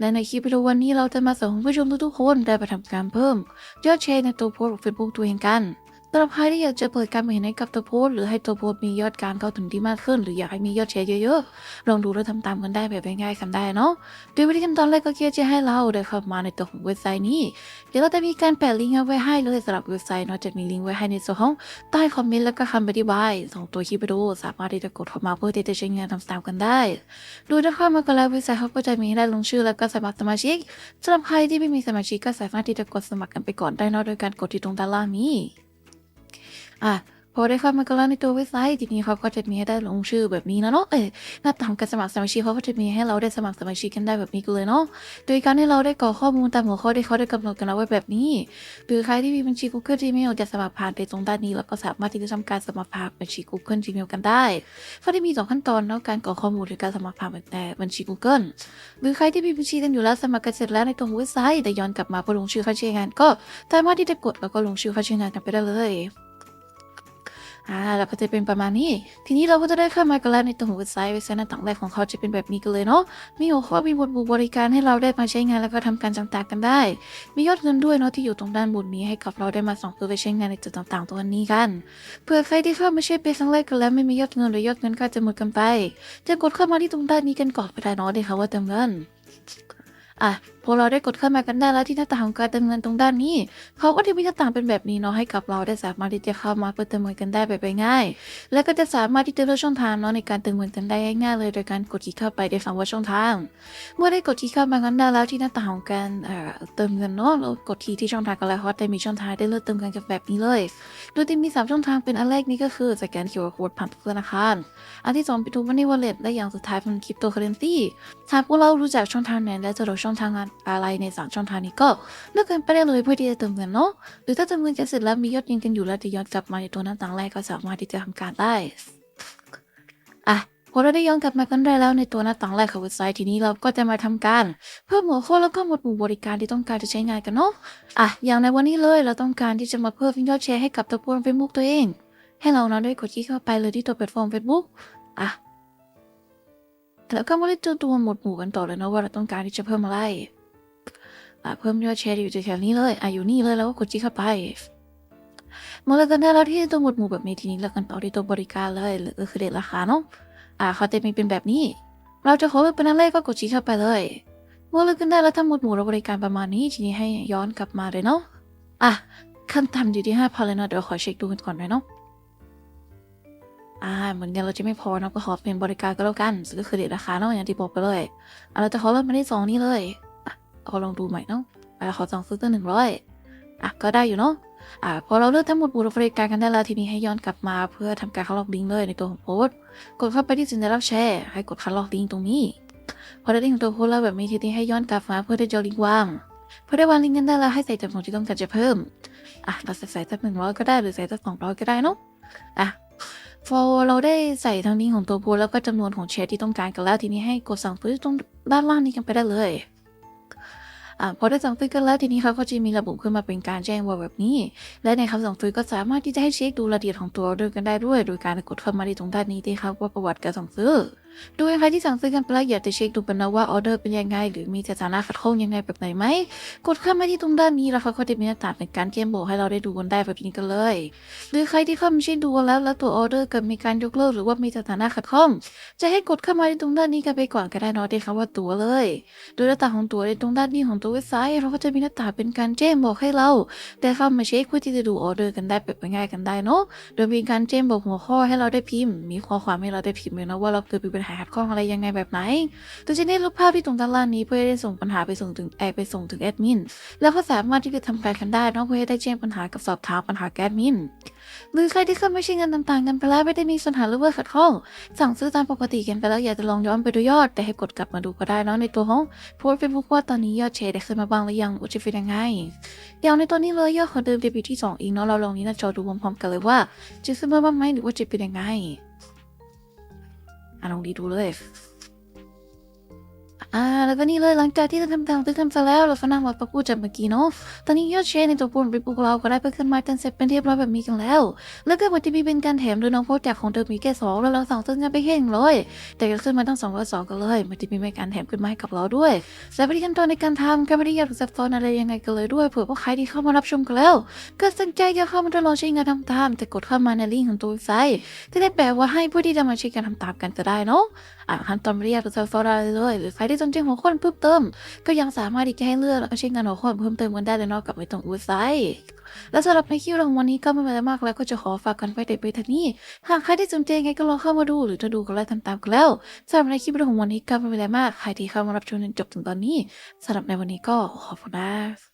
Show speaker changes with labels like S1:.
S1: และในคลิปวิดีโอวันนี้เราจะมาสอนผู้ชมทุกๆคนได้ไปทำการเพิ่มยอดแชร์ในตัวโพสต์ของ Facebook ตัวเองกัน สำหรับใครที่อยากจะเปิดการเห็นให้กับตัวโพสหรือให้ตัวโพสมียอดการเข้าถึงที่มากขึ้น หรืออยากให้มียอดแชร์เยอะๆ ลองดูและทำตามกันได้แบบง่ายๆกันได้เนาะโดยวิธีขั้นตอนแรกก็คือจะให้เราได้เข้ามาในตัวของเว็บไซต์นี้ เดี๋ยวเราจะมีการแปะลิงก์เอาไว้ให้เลยสำหรับเว็บไซต์เนาะจะมีลิงก์ไว้ให้ในส่วนของใต้คอมเมนต์แล้วก็คำอธิบายสองตัวคลิปวิดีโอสามารถที่จะกดเข้ามาเพื่อที่จะใช้งานทำตามกันได้ดูถ้าเข้ามากันแล้วเว็บไซต์เขาก็จะมีให้ได้ลงชื่อแล้วก็สมัครสมาชิกสำหรับใครที่ไม่มีสมาชิกก็สามารถที่จะกดสมัครกันไปก่อนได้เนอะโดยการกดที่ตรงด้านล่างนี้ อะพอได้เข้ามากันแล้วในตัวเว็บไซต์ทีนี้เขาก็จะมีให้ได้ลงชื่อแบบนี้นะเนาะเอ้ยหน้าตามการสมัครสมาชิกเขาก็จะมีให้เราได้สมัครสมาชิกกันได้แบบนี้กันเลยเนาะโดยการที่เราได้กรอกข้อมูลตามหัวข้อที่เขาได้กำหนดกันเอาไว้แบบนี้หรือใครที่มีบัญชี Google Gmail จะสมัครผ่านไปตรงด้านนี้แล้วก็สามารถที่จะทำการสมัครผ่านบัญชี Google Gmail กันได้เขาได้มีสองขั้นตอนเนาะการกรอกข้อมูลหรือการสมัครผ่านแต่บัญชี Google หรือใครที่มีบัญชีกันอยู่แล้วสมัครกันเสร็จแล้วในตัวเว็บไซต์แต่ย้อนกลับมาเพื่อลงชื่อเข้าใช้งานก็สามารถที่จะกดแล้วก็ลงชื่อเข้าใช้งานกันไปได้เลย อ่าแล้วก็จะเป็นประมาณนี้ ทีนี้เราก็จะได้เข้ามากันแล้วในตัวของเว็บไซต์เว็บไซต์หน้าต่างแรกของเขาจะเป็นแบบนี้กันเลยเนาะ มีหัวข้อมีบทบบริการให้เราได้มาใช้งานแล้วก็ทำการต่างๆกันได้ มียอดเงินด้วยเนาะที่อยู่ตรงด้านบนนี้ให้กับเราได้มาส่องเพื่อไปใช้งานในจุดต่างๆตัวนี้กันเผื่อใครที่เข้ามาใช้เป็นครั้งแรกกันแล้วไม่มียอดเงินหรือยอดเงินก็จะหมดกันไป จะกดเข้ามาที่ตรงด้านนี้กันก่อนไปได้เนาะได้ค่ะว่าเติมเงินอะพอเราได้กดเข้ามากันได้แล้วที่หน้าต่างของการเติมเงินตรงด้านนี้ เขาก็จะมีหน้าต่างเป็นแบบนี้เนาะให้กับเราได้สามารถที่จะเข้ามาเพื่อเติมเงินกันได้แบบง่าย และก็จะสามารถที่จะเลือกช่องทางเนาะในการเติมเงินกันได้ง่ายเลย โดยการกดคลิกเข้าไปได้ฟังว่าช่องทาง เมื่อได้กดคลิกเข้ามากันได้แล้วที่หน้าต่างของการเอ่อเติมเงินเนาะเรากดที่ที่ช่องทางกันแล้วเขาได้มีช่องทางได้เลือกเติมเงินกันแบบนี้เลย โดยที่มีสามช่องทางเป็นอันแรกนี้ก็คือสแกน QR code ผ่านธนาคาร อันที่สองเป็นทูมันนี่วอลเล็ตและอย่างสุดท้ายเป็นคริปโตเคอเรนซีหากพวกเรารู้จักช่องทางไหนและจะรู้ช่องทางอะไรในสามช่องทางนี้ก็เลือกกันไปได้เลยเพื่อที่จะเติมเงินเนาะหรือถ้าเติมเงินกันเสร็จแล้วมียอดเงินกันอยู่แล้วจะย้อนกลับมาในตัวหน้าต่างแรกก็สามารถที่จะทำการได้อะพอเราได้ย้อนกลับมากันได้แล้วในตัวหน้าต่างแรกของเว็บไซต์ทีนี้เราก็จะมาทำการเพิ่มหัวข้อแล้วก็หมวดหมู่บริการที่ต้องการจะใช้งานกันเนาะอะอย่างในวันนี้เลยเราต้องการที่จะมาเพิ่มยอดแชร์ให้กับตัวโพสเฟซบุ๊กตัวเอง ให้เราเนาะด้วยกดคลิกเข้าไปเลยที่ตัวแพลตฟอร์ม Facebook อะแล้วก็มาเล่นตัวตัวหมวดหมู่กันต่อเลยเนาะว่าเราต้องการที่จะเพิ่มอะไร เพิ่มยอดแชร์อยู่แถวนี้เลยอะอยู่นี่เลยแล้วก็กดคลิกเข้าไปมาเลยกันได้แล้วที่ตัวหมวดหมู่แบบนี้ทีนี้เรากันต่อที่ตัวบริการเลยหรือก็คือเด็ดราคาเนาะอะเขาจะมีเป็นแบบนี้ เราจะขอเลือกเป็นอันแรกก็กดคลิกเข้าไปเลยเมื่อเลือกกันได้แล้วทั้งหมวดหมู่และบริการประมาณนี้ทีนี้ให้ย้อนกลับมาเลยเนาะอะขั้นต่ำอยู่ที่ห้าพันเลยเนาะเดี๋ยวขอเช็คดูกันก่อนหน่อยเนาะอ่าเหมือนกันเราจะไม่พอเนาะก็ขอเป็นบริการก็แล้วกันก็คือเด็ดราคาเนาะอย่างที่บอกไปเลยอะเราจะขอเริ่มมาที่สองนี้เลย เอาลองดูใหม่เนาะอะขอสองซื้อตัวหนึ่งร้อยอะก็ได้อยู่เนาะอะพอเราเลือกทั้งหมดบูรบริการกันได้แล้วทีนี้ให้ย้อนกลับมาเพื่อทำการเข้าล็อกลิงก์เลยในตัวของโพสต์กดเข้าไปที่สินได้รับแชร์ให้กดคัดลอกลิงก์ตรงนี้ พอได้ลิงก์ของตัวโพสต์แล้วแบบนี้ทีนี้ให้ย้อนกลับมาเพื่อที่จอลิงก์วางพอได้วางลิงก์กันได้แล้วให้ใส่จำนวนที่ต้องการจะเพิ่มอะเราใส่ใส่สักหนึ่งร้อยก็ได้หรือใส่สักสองร้อยก็ได้เนาะอะพอเราได้ใส่ทั้งลิงก์ของตัวโพสต์แล้วก็จำนวนของแชร์ที่ต้องการกันแล้วทีนี้ให้กดสั่งซื้อตรงด้านล่างนี้กันไปได้เลย พอได้สั่งซื้อกันแล้วทีนี้เขาก็จะมีระบุขึ้นมาเป็นการแจ้งว่าแบบนี้ และในคำสั่งซื้อก็สามารถที่จะให้เช็คดูรายละเอียดของตัวดอร์กันได้ด้วย โดยการกดเข้ามาที่ตรงด้านนี้ที่ครับว่าประวัติการสั่งซื้อโดยใครที่สั่งซื้อกันไปแล้วอยากจะเช็คดูกันนะว่าออเดอร์เป็นยังไง หรือมีสถานะขัดข้องยังไงแบบไหนไหม กดเข้ามาที่ตรงด้านนี้แล้วเขาก็จะมีหน้าต่างเป็นการแจ้งบอกให้เราได้ดูกันได้แบบนี้กันเลย หรือใครที่เข้ามาเช็คดูแล้วแล้วตัวออเดอร์เกิดมีการยกเลิกหรือว่ามีสถานะขัดข้อง จะให้กดเข้ามาที่ตรงด้านนี้กันไปก่อนก็ได้นาะที่คำว่าตัวเลย โดยหน้าต่างของตัวในตรงด้านนี้ของตัวเว็บไซต์เราก็จะมีหน้าต่างเป็นการแจ้งบอกให้เราได้เข้ามาเช็คเพื่อที่จะดูออเดอร์กันได้แบบง่ายกันได้เนาะ โดยมีการแจ้งบอกหัวข้อให้เราได้พิมพ์ มีข้อความให้เราได้พิมพ์เลยนะว่าเราเกิดมีปญหาขัดข้องอะไรยังไงแบบไหนโดยจะได้ลบภาพที่ตรงด้านล่างนี้เพื่อให้ได้ส่งปัญหาไปส่งถึงแอไปส่งถึงแอดมินแล้วก็สามารถที่จะทำการกันได้นาะเพื่อให้ได้แจ้งปัญหากับสอบถามปัญหาแอดมินหรือใครที่เข้าไม่ใช่เงินต่างๆกันไปแล้วไม่ได้มีปัญหาหรือว่าขัดข้อง สั่งซื้อตามปกติกันไปแล้วอยากจะลองย้อนไปดูยอด แต่ให้กดกลับมาดูก็ได้นะในตัวของโพสเฟซบุ๊กว่าตอนนี้ยอดแชร์ได้ขึ้นมาบ้างหรือยังว่าจะเป็นยังไงอย่างในตัวนี้เลยยอดของเดิมจะอยู่ที่สองเองเนาะเราลองนี้หน้าจอดูพร้อมๆกันเลยว่าจะขึ้นมาบ้างไหมหรือว่าจะเป็นยังไง อะลองดีดูเลย อ่าแล้วก็นี่เลยหลังจากที่เราทำตามที่ทำเสร็จแล้วเราฟังนำวัดประพูดจากเมื่อกี้เนาะตอนนี้ยอดแชร์ในตัวปูนไปปลูกเราก็ได้เพิ่มขึ้นมาจนเสร็จเป็นเรียบร้อยแบบนี้กันแล้ว แล้วก็วันที่มีเป็นการแถมโดยน้องโพสต์จากของเดิมมีแค่สองแล้วเราสองซึ่งกันไปแค่หนึ่งร้อยแต่ก็ขึ้นมาตั้งสองร้อยสองกันเลยมันจะมีการแถมขึ้นมาให้กับเราด้วยและวิธีขั้นตอนในการทำก็ไม่ได้ยากหรือซับซ้อนอะไรยังไงกันเลยด้วยเผื่อพว่าใครที่เข้ามารับชมกันแล้ว ก็สนใจจะเข้ามาทดลองใช้งานทำตามแต่กดเข้ามาในลิงก์ของตัวไซต์จะได้แปลว่าให้ผู้ที่จะมาใช้การทำตามกันก็ได้เนาะอ่าขั้นตอนไม่ได้ยากหรือซับซ้อนอะไรเลยหรือใครที่จนใจหัวข้นเพิ่มเติม ก็ยังสามารถที่จะให้เลือกและใช้งานหัวข้นเพิ่มเติมกันได้เลยเนอกกับไม่ตรงอุ้ยไซและสำหรับในคลิปของวันนี้ก็ไม่มีอะไรมากแล้วก็จะขอฝากกันไว้แต่ไปทางนี้หากใครที่สนใจงไงก็ลองเข้ามาดูหรือจะดูก็ไลค์ทำตามกันแล้วสำหรับในคลิปของวันนี้ก็ไม่มีอะไรมากใครที่เข้ามารับชมจนจบถึงตอนนี้สำหรับในวันนี้ก็ขอบคุณนะ